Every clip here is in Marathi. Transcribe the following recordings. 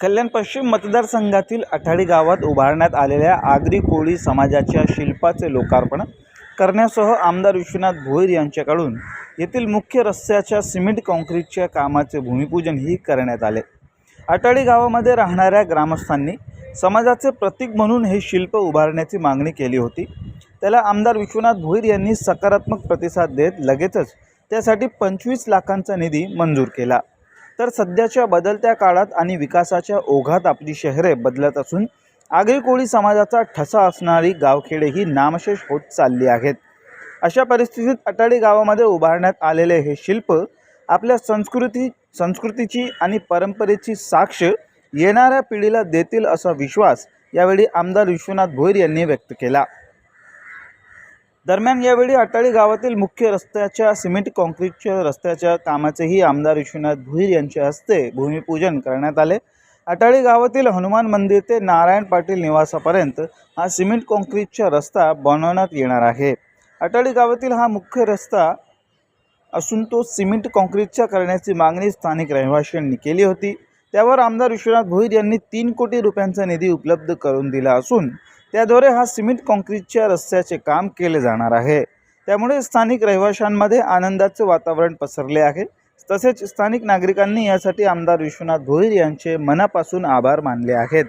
कल्याण पश्चिम मतदारसंघातील अठाडी गावात उभारण्यात आलेल्या आगरी कोळी समाजाच्या शिल्पाचे लोकार्पण करण्यासह आमदार विश्वनाथ भोईर यांच्याकडून येथील मुख्य रस्त्याच्या सिमेंट काँक्रीटच्या कामाचे भूमिपूजनही करण्यात आले. अटाडी गावामध्ये राहणाऱ्या ग्रामस्थांनी समाजाचे प्रतीक म्हणून हे शिल्प उभारण्याची मागणी केली होती. त्याला आमदार विश्वनाथ भोईर यांनी सकारात्मक प्रतिसाद देत लगेचच त्यासाठी पंचवीस लाखांचा निधी मंजूर केला. तर सध्याच्या बदलत्या काळात आणि विकासाच्या ओघात आपली शहरे बदलत असून आगरी कोळी समाजाचा ठसा असणारी गावखेडे ही नामशेष होत चालली आहेत. अशा परिस्थितीत अटाडी गावामध्ये उभारण्यात आलेले हे शिल्प आपल्या संस्कृती संस्कृतीची आणि परंपरेची साक्ष येणाऱ्या पिढीला देतील असा विश्वास यावेळी आमदार विश्वनाथ भोईर यांनी व्यक्त केला. दरम्यान यावेळी अटाळी गावातील मुख्य रस्त्याच्या सिमेंट काँक्रीटच्या रस्त्याच्या कामाचेही आमदार विश्वनाथ भुईर यांच्या हस्ते भूमिपूजन करण्यात आले. अटाळी गावातील हनुमान मंदिर ते नारायण पाटील निवासापर्यंत हा सिमेंट काँक्रीटचा रस्ता बनवण्यात येणार आहे. अटाळी गावातील हा मुख्य रस्ता असून तो सिमेंट काँक्रीटच्या करण्याची मागणी स्थानिक रहिवाशांनी केली होती. त्यावर आमदार विश्वनाथ भोईर यांनी तीन कोटी रुपयांचा निधी उपलब्ध करून दिला असून त्याद्वारे हा सिमेंट काँक्रीटच्या रस्त्याचे काम केले जाणार आहे. त्यामुळे स्थानिक रहिवाशांमध्ये आनंदाचे वातावरण पसरले आहे. तसेच स्थानिक नागरिकांनी यासाठी आमदार विश्वनाथ भोईर यांचे मनापासून आभार मानले आहेत.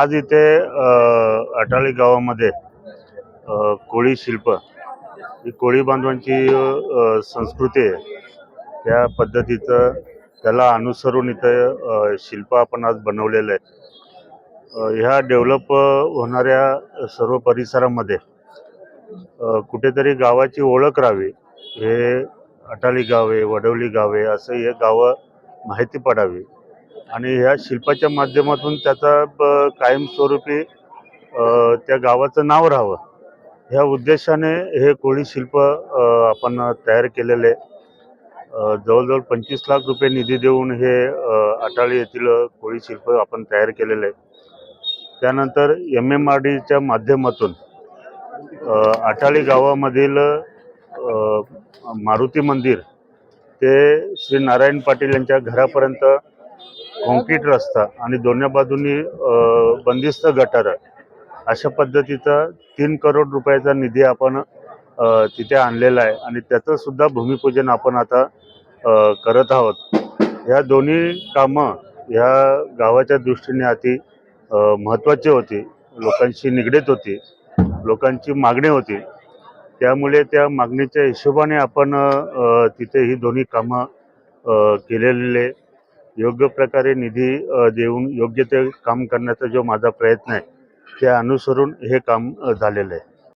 आज इथे अटाळी अ, कोळी शिल्प ही कोळी बांधवांची संस्कृती आहे. त्या पद्धतीचं त्याला अनुसरून इथं शिल्प आपण आज बनवलेलं आहे. ह्या डेव्हलप होणाऱ्या सर्व परिसरामध्ये कुठेतरी गावाची ओळख राहावी. हे अटाली गावे वडवली गावे असं हे गावं माहिती पडावी. आणि ह्या शिल्पाच्या माध्यमातून त्याचा ब- कायमस्वरूपी त्या गावाचं नाव राहावं. ह्या उद्देशाने हे कोळी शिल्प आपण तयार केलेले आहे. जवळजवळ पंचवीस लाख रुपये निधी देऊन हे अटाळी येथील कोळी शिल्प आपण तयार केलेलं आहे त्यानंतर एम एम आर डीच्या माध्यमातून अटाळी गावामधील मारुती मंदिर ते श्री नारायण पाटील यांच्या घरापर्यंत कॉन्क्रीट रस्ता आणि दोन्ही बाजूनी बंदिस्त गटार अशा पद्धतीचा तीन करोड रुपयाचा निधी आपण तिथे आणलेला आहे. आणि त्याचंसुद्धा भूमिपूजन आपण आता करत आहोत. ह्या दोन्ही कामं ह्या गावाच्या दृष्टीने अति महत्त्वाची होती. लोकांशी निगडीत होती. लोकांची मागणी होती. त्यामुळे त्या मागणीच्या हिशोबाने आपण तिथे ही दोन्ही कामं केलेले. योग्य प्रकारे निधी देऊन योग्य ते काम करण्याचा जो माझा प्रयत्न आहे त्या अनुसरून हे काम झालेलं आहे.